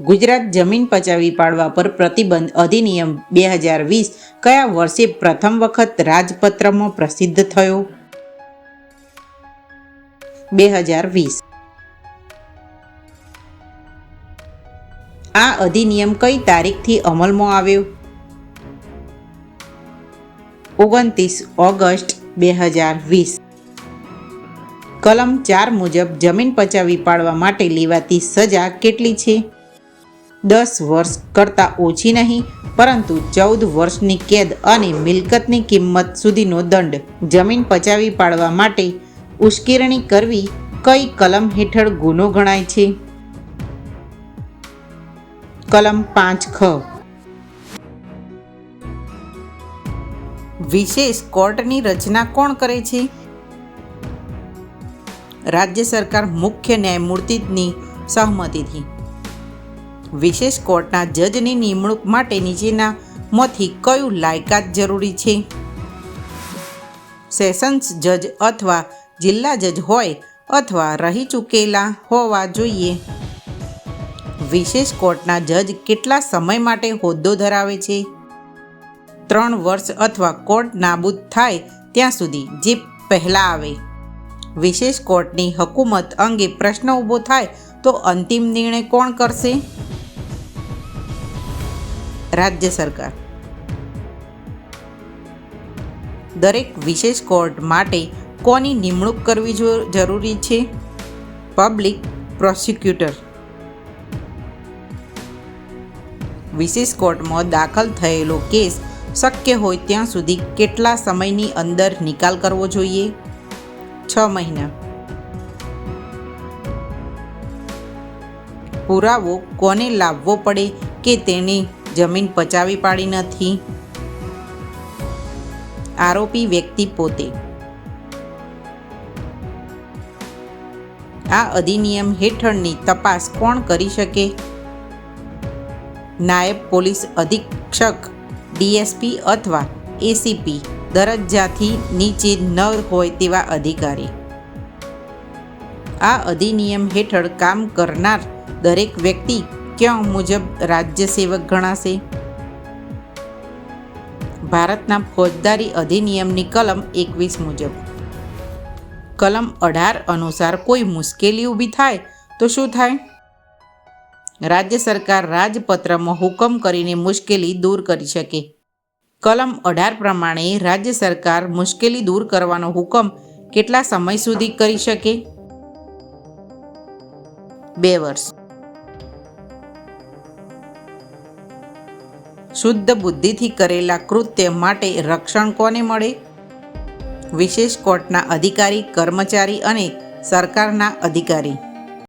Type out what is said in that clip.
ગુજરાત જમીન પચાવી પાડવા પર પ્રતિબંધ અધિનિયમ બે હજાર વીસ કયા વર્ષે પ્રથમ વખત રાજપત્રમાં પ્રસિદ્ધ થયો? બે હજાર વીસ. આ અધિનિયમ કઈ તારીખથી અમલમાં આવ્યો? ઓગણત્રીસ ઓગસ્ટ બે હજાર વીસ. કલમ ચાર મુજબ જમીન પચાવી પાડવા માટે લેવાતી સજા કેટલી છે? દસ વર્ષ કરતાં ઓછી નહીં, પરંતુ ચૌદ વર્ષની કેદ અને મિલકતની કિંમત સુધીનો દંડ જમીન પચાવી પાડવા માટે ઉશ્કેરણી કરવી કઈ કલમ હેઠળ ગુનો ગણાય છે? કલમ પાંચ ખ. વિશેષ કોર્ટની રચના કોણ કરે છે? રાજ્ય સરકાર મુખ્ય ન્યાયમૂર્તિની સહમતિથી વિશેષ કોર્ટના જજની નિમણૂક માટે નીચેનામાંથી કયું લાયકાત જરૂરી છે? સેશન્સ જજ અથવા જિલ્લા જજ હોય અથવા રહી ચૂકેલા હોવા જોઈએ. વિશેષ કોર્ટના જજ કેટલા સમય માટે હોદ્દો ધરાવે છે? ત્રણ વર્ષ અથવા કોર્ટ નાબૂદ થાય ત્યાં સુધી જે પહેલાં આવે. વિશેષ કોર્ટની હકુમત અંગે પ્રશ્ન ઊભો થાય તો અંતિમ નિર્ણય કોણ કરશે? રાજ્ય સરકાર. દરેક વિશેષ કોર્ટ માટે કોની નિમણૂક કરવી જરૂરી છે? Public prosecutor. વિશેષ કોર્ટમાં દાખલ થયેલો કેસ શક્ય હોય ત્યાં સુધી કેટલા સમયની અંદર નિકાલ કરવો જોઈએ? છ મહિના. પુરાવો કોને લાવવો પડે કે તેણે જમીન પચાવી પાડી નથી. આરોપી વ્યક્તિ પોતે. આ અધિનિયમ હેઠળની તપાસ કોણ કરી શકે? નાયબ પોલીસ અધિક્ષક, ડીએસપી અથવા એસીપી દરજ્જાથી નીચે ન હોય તેવા અધિકારી. આ અધિનિયમ હેઠળ કામ કરનાર દરેક વ્યક્તિ ક્યાં મુજબ રાજ્ય સેવક ગણાશે? ભારતના ફોજદારી અધિનિયમની કલમ એકવીસ મુજબ. કલમ અઢાર અનુસાર કોઈ મુશ્કેલી ઊભી થાય તો શું થાય? રાજ્ય સરકાર રાજપત્રમાં હુકમ કરીને મુશ્કેલી દૂર કરી શકે. કલમ અઢાર પ્રમાણે રાજ્ય સરકાર મુશ્કેલી દૂર કરવાનો હુકમ કેટલા સમય સુધી કરી શકે? બે વર્ષ. શુદ્ધ બુદ્ધિથી કરેલા કૃત્ય માટે રક્ષણ કોને મળે? વિશેષ કોર્ટના અધિકારી, કર્મચારી અને સરકારના અધિકારી.